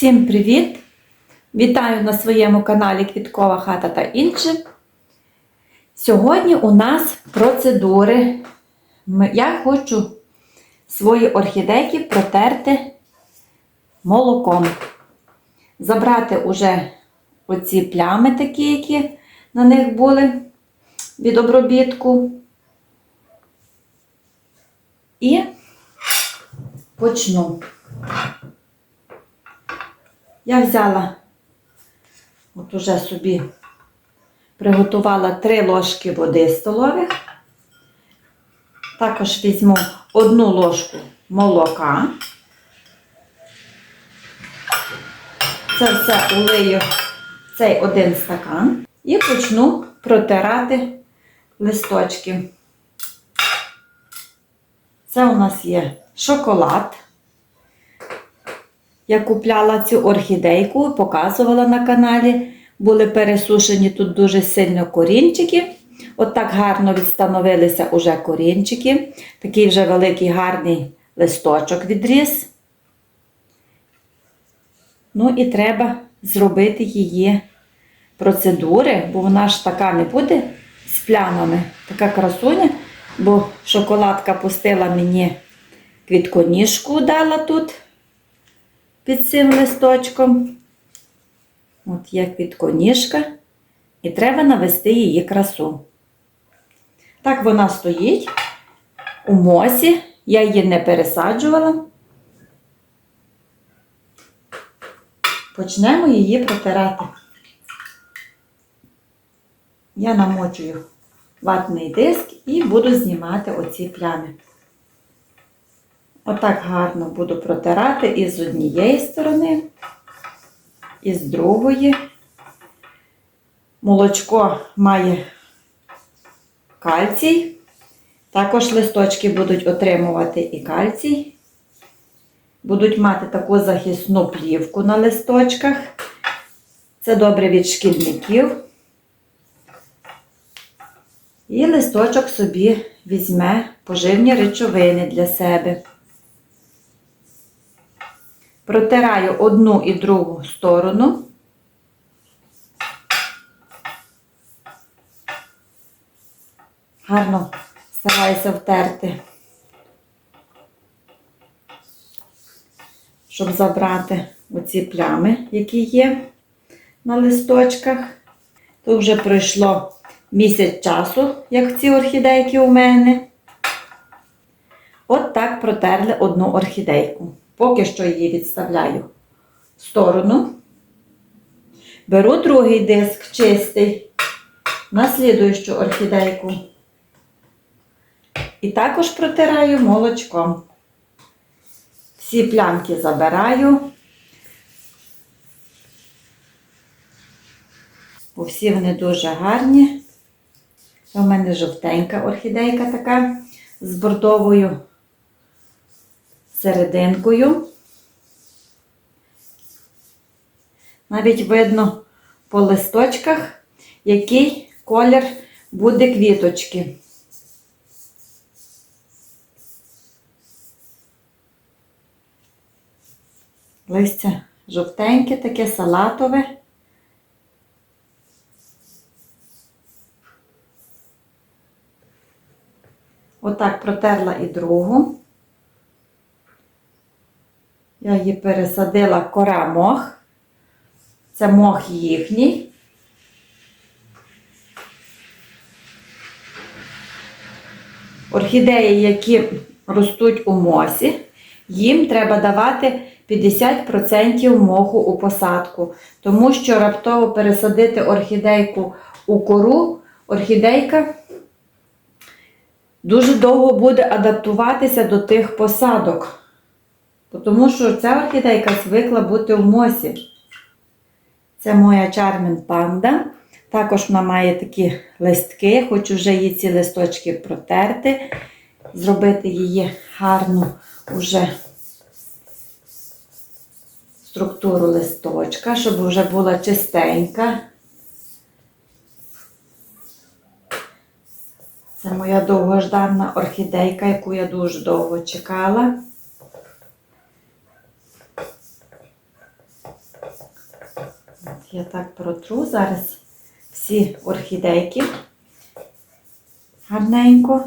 Всім привіт! Вітаю на своєму каналі Квіткова хата та інше. Сьогодні у нас процедури. Я хочу свої орхідейки протерти молоком. Забрати уже оці плями такі, які на них були від обробітку. І почну. Я взяла, от уже собі приготувала 3 ложки води столових. Також візьму одну ложку молока. Це все улию в цей один стакан і почну протирати листочки. Це у нас є шоколад. Я купляла цю орхідейку, показувала на каналі. Були пересушені тут дуже сильно корінчики. От так гарно відстановилися уже корінчики. Такий вже великий гарний листочок відріс. Ну і треба зробити її процедури, бо вона ж така не буде з плямами, така красуня, бо шоколадка пустила мені квітконіжку дала тут під цим листочком. От є квітконіжка. І треба навести її красу. Так вона стоїть у мосі. Я її не пересаджувала. Почнемо її протирати. Я намочую ватний диск і буду знімати оці плями. Отак гарно буду протирати і з однієї сторони, і з другої. Молочко має кальцій. Також листочки будуть отримувати і кальцій. Будуть мати таку захисну плівку на листочках. Це добре від шкідників. І листочок собі візьме поживні речовини для себе. Протираю одну і другу сторону. Гарно стараюся втерти, щоб забрати оці плями, які є на листочках. То вже пройшло місяць часу, як ці орхідейки у мене. От так протерли одну орхідейку. Поки що її відставляю в сторону. Беру другий диск чистий на слідуючу орхідейку. І також протираю молочком. Всі плямки забираю. Бо всі вони дуже гарні. У мене жовтенька орхідейка така з бордовою серединкою. Навіть видно по листочках, який колір буде квіточки. Листя жовтеньке, таке салатове. Отак протерла і другу. Я її пересадила кора мох. Це мох їхній. Орхідеї, які ростуть у мосі, їм треба давати 50% моху у посадку, тому що раптово пересадити орхідейку у кору, орхідейка дуже довго буде адаптуватися до тих посадок. Тому що ця орхідейка звикла бути в мосі. Це моя Charmin Panda. Також вона має такі листки. Хочу вже її ці листочки протерти, зробити її гарну уже структуру листочка, щоб вже була чистенька. Це моя довгожданна орхідейка, яку я дуже довго чекала. Я так протру зараз всі орхідейки гарненько.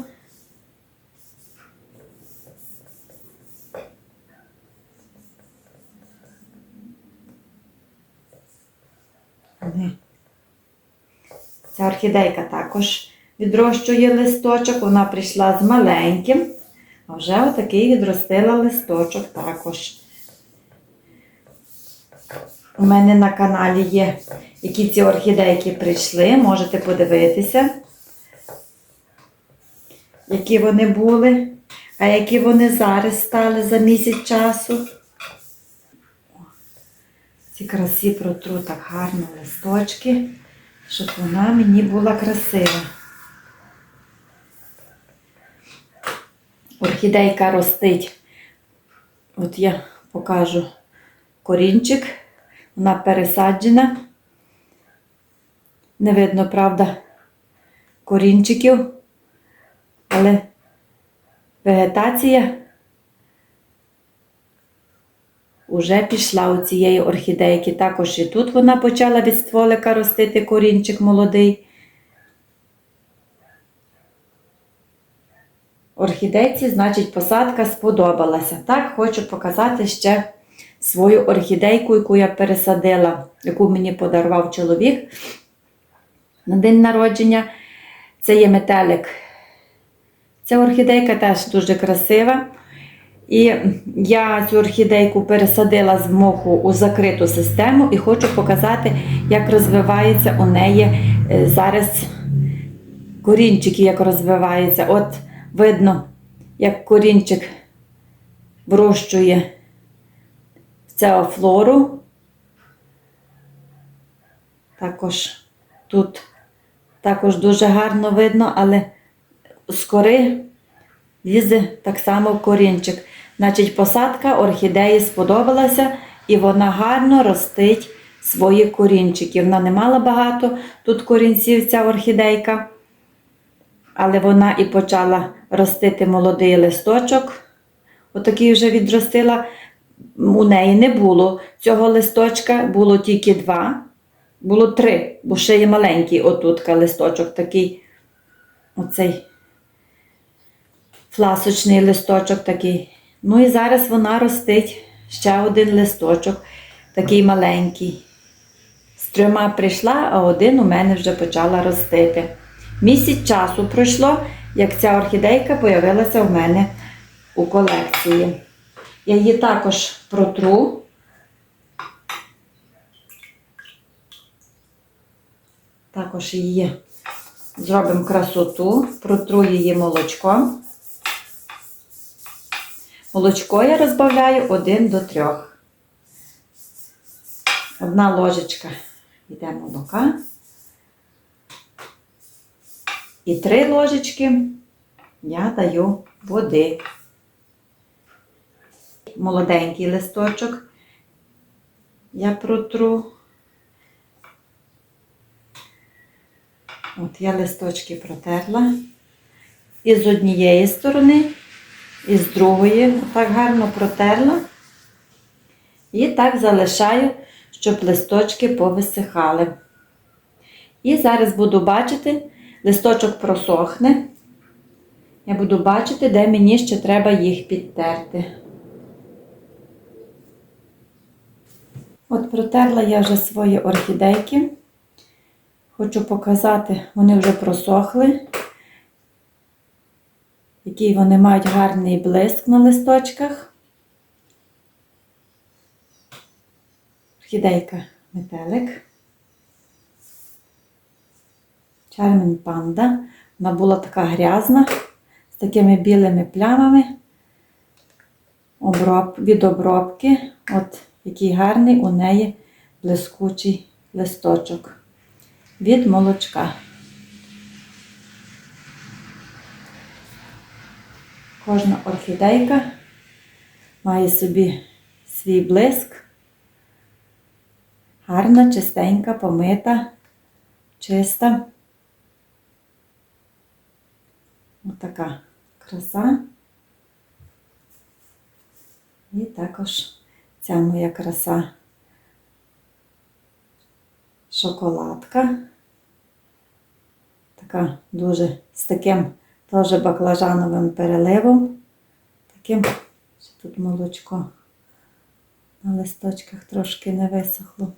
Ця орхідейка також відрощує листочок, вона прийшла з маленьким, а вже отакий відростила листочок також. У мене на каналі є, які ці орхідейки прийшли, можете подивитися, які вони були, а які вони зараз стали за місяць часу. Ці красі протру так гарно листочки, щоб вона мені була красива. Орхідейка ростить. От я покажу корінчик. Вона пересаджена. Не видно, правда, корінчиків, але вегетація вже пішла у цієї орхідейки. Також і тут вона почала від стволика ростити корінчик молодий. Орхідейці, значить, посадка сподобалася. Так, хочу показати ще свою орхідейку, яку я пересадила, яку мені подарував чоловік на день народження. Це є метелик. Ця орхідейка теж дуже красива. І я цю орхідейку пересадила з моху у закриту систему і хочу показати, як розвивається у неї е, зараз корінчики, як розвиваються. От видно, як корінчик врощує цеофлору. Також тут також дуже гарно видно, але з кори лізе так само корінчик. Значить, посадка орхідеї сподобалася і вона гарно ростить свої корінчики. Вона не мала багато тут корінців, ця орхідейка, але вона і почала ростити молодий листочок. Отакий вже відростила. У неї не було цього листочка, було тільки два. Було три, бо ще є маленький отутка листочок такий. Оцей фласочний листочок такий. Ну і зараз вона ростить ще один листочок, такий маленький. З трьома прийшла, а один у мене вже почала ростити. Місяць часу пройшло, як ця орхідейка з'явилася у мене у колекції. Я її також протру. Також її зробимо красоту, протру її молочком. Молочко я розбавляю 1 до 3. Одна ложечка йде молока. І 3 ложечки я даю води. Молоденький листочок я протру. От я листочки протерла. І з однієї сторони, і з другої так гарно протерла. І так залишаю, щоб листочки повисихали. І зараз буду бачити, листочок просохне. Я буду бачити, де мені ще треба їх підтерти. От протерла я вже свої орхідейки. Хочу показати, вони вже просохли, який вони мають гарний блиск на листочках. Орхідейка метелик. Чармін панда. Вона була така грязна, з такими білими плямами. Від обробки. От який гарний у неї блискучий листочок від молочка. Кожна орхідейка має собі свій блиск, гарна, чистенька, помита, чиста. Отака краса. І також ця моя краса шоколадка. Така дуже з таким теж баклажановим переливом. Таким, що тут молочко на листочках трошки не висохло.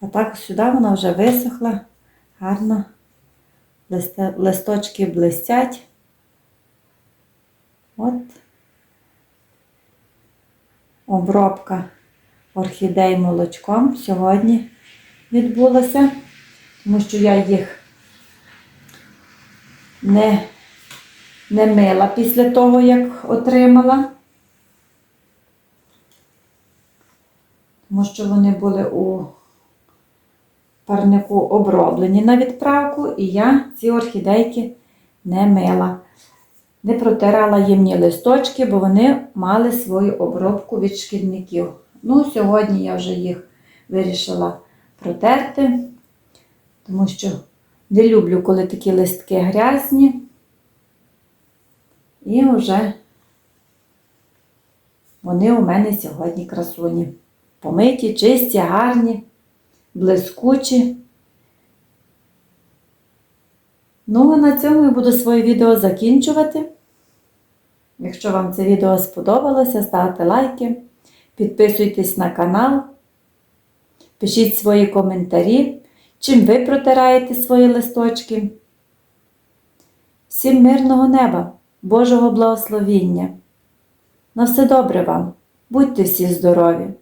А так сюди вона вже висохла, гарно. Листочки блистять. От обробка орхідей молочком сьогодні відбулася, тому що я їх не, не мила після того, як отримала. Тому що вони були у парнику оброблені на відправку, і я ці орхідейки не мила. Не протирала їм ні листочки, бо вони мали свою обробку від шкідників. Ну, сьогодні я вже їх вирішила протерти, тому що не люблю, коли такі листки грязні. І вже вони у мене сьогодні красуні. Помиті, чисті, гарні, блискучі. Ну, а на цьому я буду своє відео закінчувати. Якщо вам це відео сподобалося, ставте лайки, підписуйтесь на канал, пишіть свої коментарі, чим ви протираєте свої листочки. Всім мирного неба, Божого благословіння. На все добре вам, будьте всі здорові!